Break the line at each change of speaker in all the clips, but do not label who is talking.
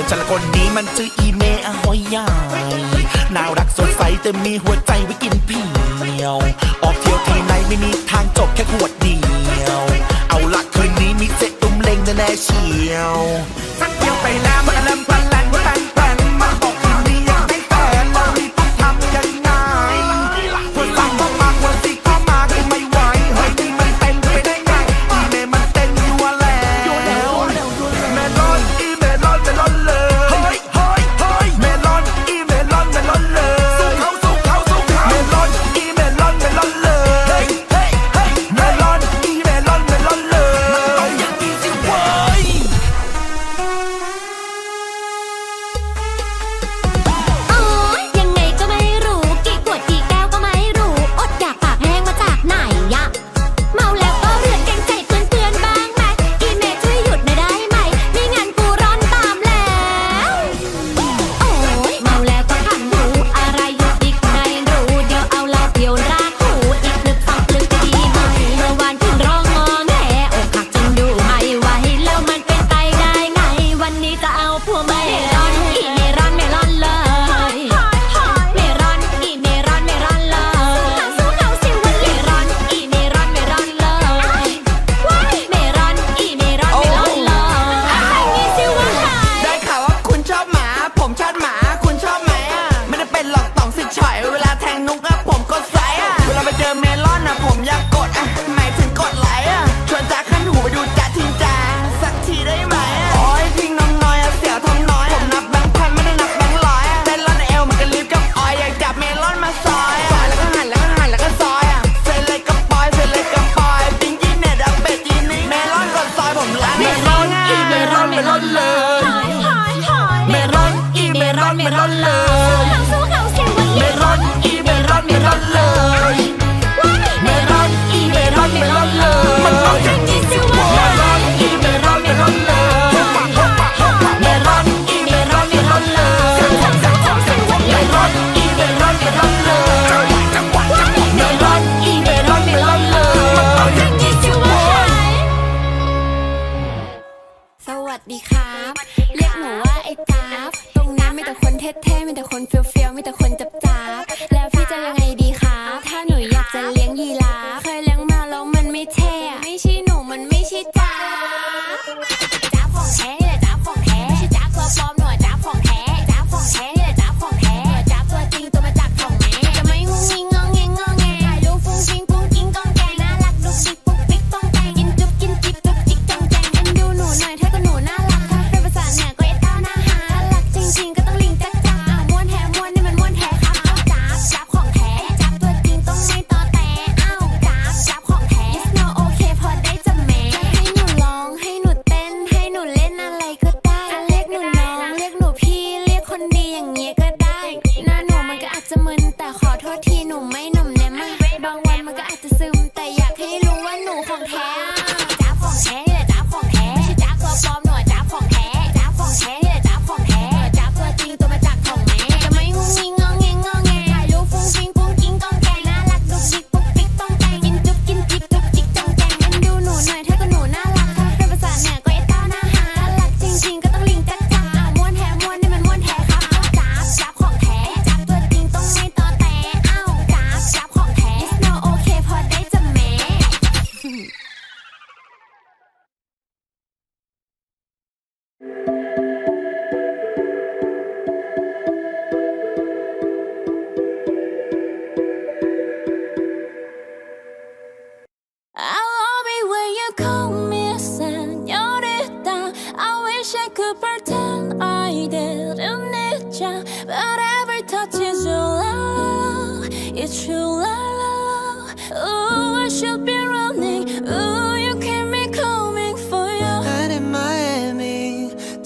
อนฉันคนนี้มันชื่ออีเมอะหอยใหญ่น่ารักสดใสแต่มีหัวใจไว้กินเพียว ออกเที่ยวที่ไหนไม่มีทางจบแค่ขวดเดียว เอาละคืนนี้มีเจ็ตุ้มเลงแน่เชียวสักเที่ยวไปแล้วมันอลัมพลัง
ไม่ร้อนเลยไม่ร้อนอีไม่ร้อนไม่ร้อนเลย ส
ดีครับ เรีย
กหนูว่าไอ้จ้าบตรงนี้มีแต่คนเท่ๆมีแต่คนเฟี้ยวๆมีแต่คนจับจ้าบแล้วพี่จะยังไงดีครับ ถ้าหนูอยากจะเลี้ยงยีราฟเคยเลี้ยง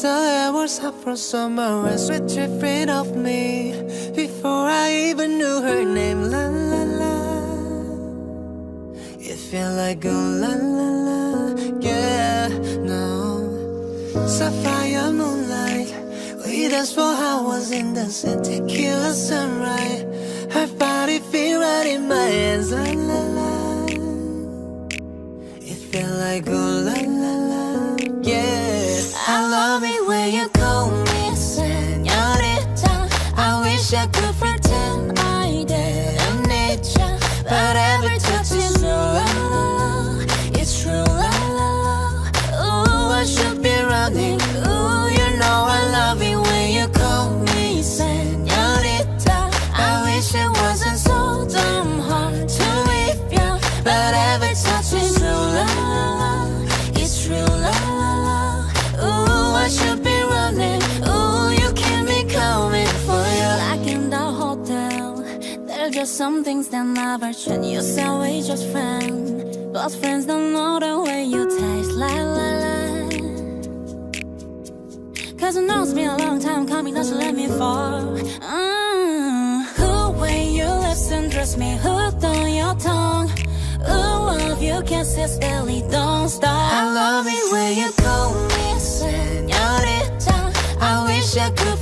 The hours up from somewhere and sweet dripping off me. Before I even knew her name, la la la. It felt like a la la la, yeah, no Sapphire moonlight, we danced for hours in the sun Tequila sunrise, her body feel right in my hands, la la la. It felt like a la you call me senorita I wish I could forget there are just some things that never change. You say we just friends, but friends don't know the way you taste. La la la. Cause I know it's been a long time coming, don't you let me fall. Mm. Who when you lips and dress me hooked on your tongue. Ooh, love you can kisses belly don't stop. I love it when you call me señorita. I wish I could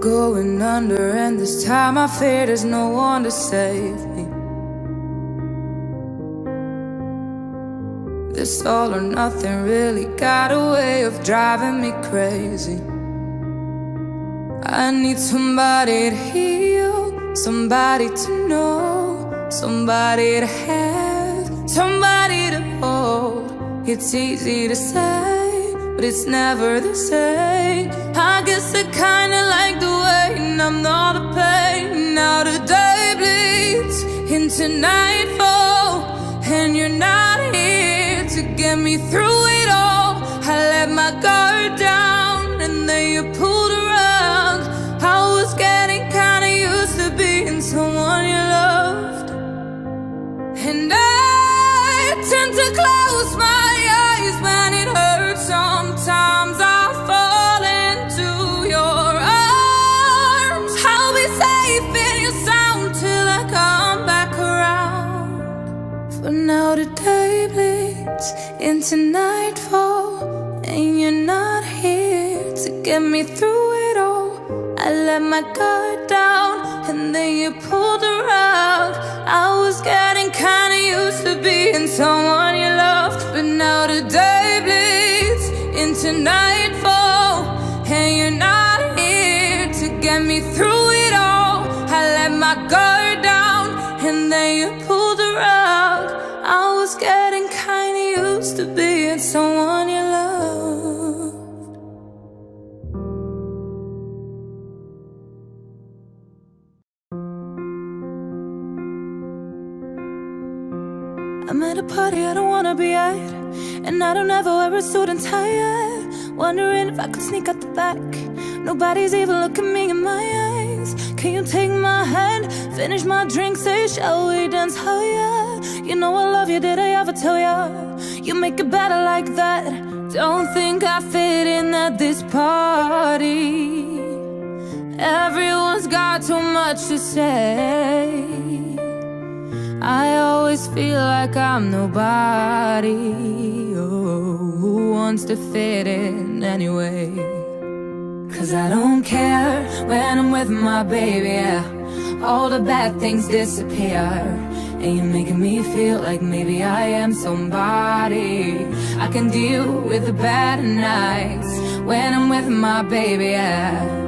Going under, and this time I fear there's no one to save me. This all or nothing really got a way of driving me crazy. I need somebody to heal, somebody to know, somebody to have, somebody to hold. It's easy to say, but it's never the same. I guess I kinda like the I'm not a pain. Now the day bleeds into nightfall, and you're not here to get me through it all. I let my guard down, and then you pulled into nightfall, and you're not here to get me through it all. I let my guard down, and then you pulled rug. I was getting kinda used to being someone you loved, but now the day bleeds into nightfall, and you're not here to get me through it all. I let my guard down, and then you pulled the being someone you loved. I'm at a party I don't wanna be at, and I don't ever wear a suit and tie. Wondering if I could sneak out the back. Nobody's even looking me in my eyes. Can you take my hand, finish my drink, say shall we dance? Oh yeah, you know I love you. Did I ever tell ya? You make it better like that. Don't think I fit in at this party. Everyone's got too much to say. I always feel like I'm nobody. Oh, who wants to fit in anyway? Cause I don't care when I'm with my baby. All the bad things disappear. And you're making me feel like maybe I am somebody. I can deal with the bad nights when I'm with my baby. Yeah.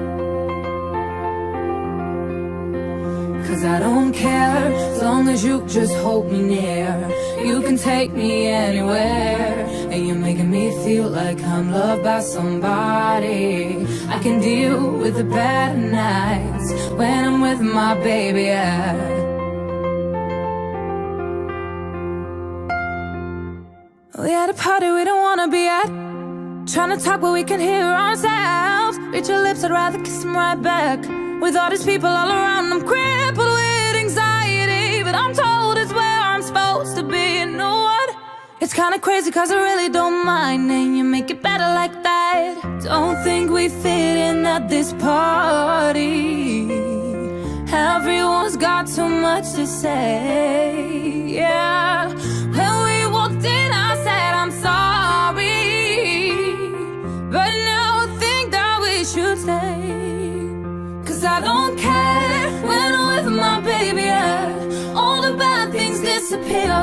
Cause I don't care as long as you just hold me near. You can take me anywhere. And you're making me feel like I'm loved by somebody. I can deal with the bad nights when I'm with my baby. Yeah. Party we don't wanna be at. Trying to talk but we can hear ourselves. Reach your lips, I'd rather kiss them right back. With all these people all around, I'm crippled with anxiety. But I'm told it's where I'm supposed to be. You know what? It's kinda crazy cause I really don't mind. And you make it better like that. Don't think we fit in at this party. Everyone's got too much to say. Yeah. Stay. Cause I don't care when I'm with my baby. Yeah. All the bad things disappear.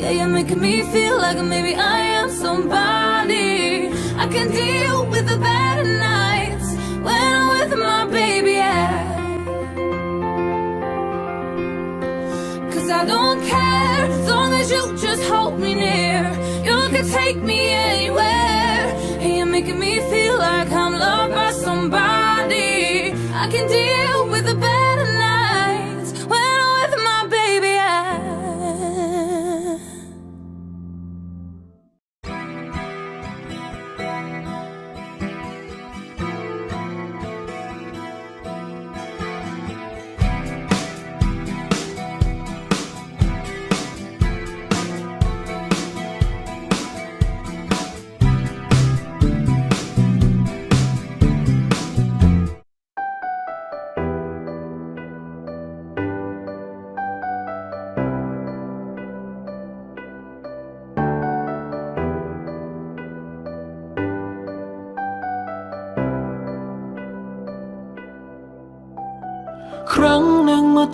Yeah, you're making me feel like maybe I am somebody. I can deal with the bad nights when I'm with my baby. Yeah. Cause I don't care as long as you just hold me near. You can take me anywhere. Making me feel like I'm loved by somebody. I can deal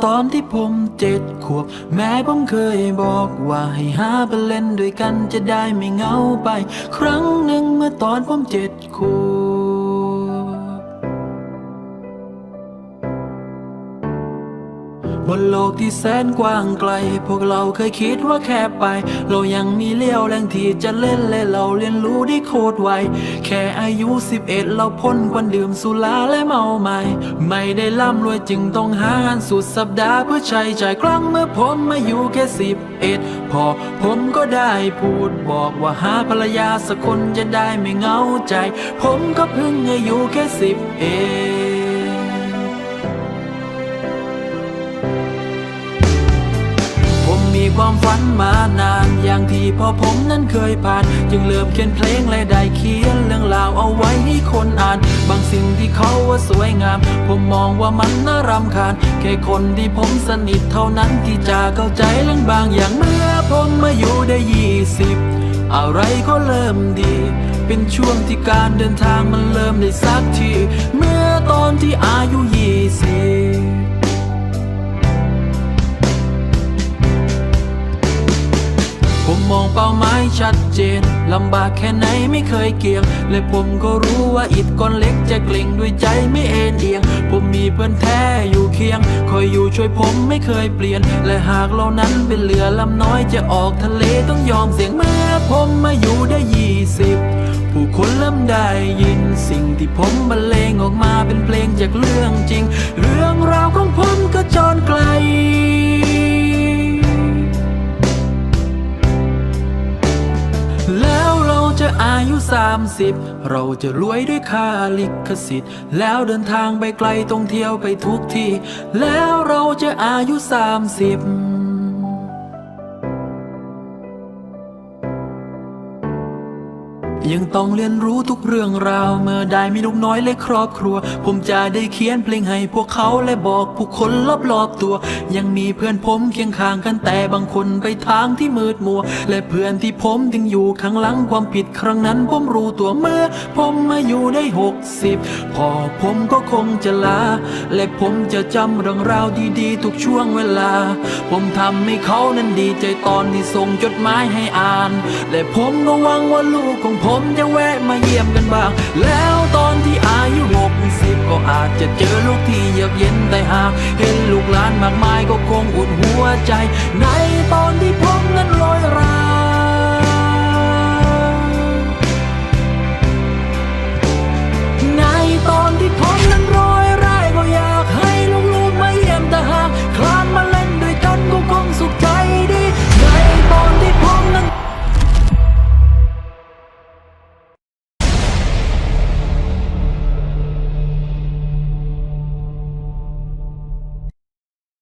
ตอนที่ผมเจ็ดขวบ แม่ผมเคยบอกว่าให้หาไปเล่นด้วยกันจะได้ไม่เหงาไป ครั้งหนึ่งเมื่อตอนผมเจ็ดขวบ บนโลกที่แสนกว้างไกล พวกเราเคยคิดว่าแค่ไป เรายังมีเลี้ยวแรงที่จะเล่นและเราเรียนรู้ได้โคตรไว แค่อายุ 11 เราพ้นควันดื่มสุราและเมาใหม่ ไม่ได้ร่ำรวยจึงต้องหางานสุดสัปดาห์เพื่อใช้จ่ายครั้งเมื่อผมมาอยู่แค่สิบเอ็ดพอผมก็ได้พูดบอกว่าหาภรรยาสักคนจะได้ไม่เหงาใจ ผมก็เพิ่งอายุแค่สิบเอ็ด ความฝันมานานอย่างที่พ่อผมนั้นเคยผ่าน จึงเริ่มเขียนเพลงและได้เขียนเรื่องราวเอาไว้ให้คนอ่าน บางสิ่งที่เขาว่าสวยงาม ผมมองว่ามันน่ารำคาญ แค่คนที่ผมสนิทเท่านั้นที่จะเข้าใจเรื่องบางอย่างเมื่อผมมาอยู่ได้ยี่สิบอะไรก็เริ่มดี เป็นช่วงที่การเดินทางมันเริ่มได้สักที เมื่อตอนที่อายุยี่สิบ เจนลำบากแค่ไหนไม่เคยเกี่ยง และผมก็รู้ว่าอิดก้อนเล็กจะเกล่งด้วยใจไม่เอ็นเอียง ผมมีเพื่อนแท้อยู่เคียง คอยอยู่ช่วยผมไม่เคยเปลี่ยน และหากเรานั้นเป็นเรือลำน้อยจะออกทะเลต้องยอมเสี่ยงเมื่อผมมาอยู่ได้ยี่สิบผู้คนเริ่มได้ยินสิ่งที่ผมบรรเลงออกมาเป็นเพลงจากเรื่องจริง เรื่องราวของผมก็จ 30 เราจะรวยด้วยค่าลิขสิทธิ์ แล้วเดินทางไปไกลต้องเที่ยวไปทุกที่ แล้วเราจะอายุ 30 ยังต้องเรียนรู้ทุกเรื่องราว เมื่อได้มีลูกน้อยและครอบครัว ผมจะได้เขียนเพลงให้พวกเขาและบอกผู้คนรอบๆตัว ยังมีเพื่อนผมเคียงข้างกันแต่บางคนไปทางที่มืดมัว และเพื่อนที่ผมทิ้งอยู่ข้างหลังความผิดครั้งนั้นผมรู้ตัวเมื่อ ผมมาอยู่ได้หกสิบพอผมก็คงจะลา และผมจะจำเรื่องราวดีๆ ทุกช่วงเวลา ผมทำให้เขานั้นดีใจตอนที่ส่งจดหมายให้อ่าน และผมก็หวังว่าลูกของผมจะแวะมาเยี่ยมกันบ้าง แล้วตอนที่อายุหกสิบก็อาจจะเจอลูกที่เยือกเย็นแต่หากเห็นลูกหลานมากมายก็คงอุ่นหัวใจ ในตอนที่ผมนั้นลอยรา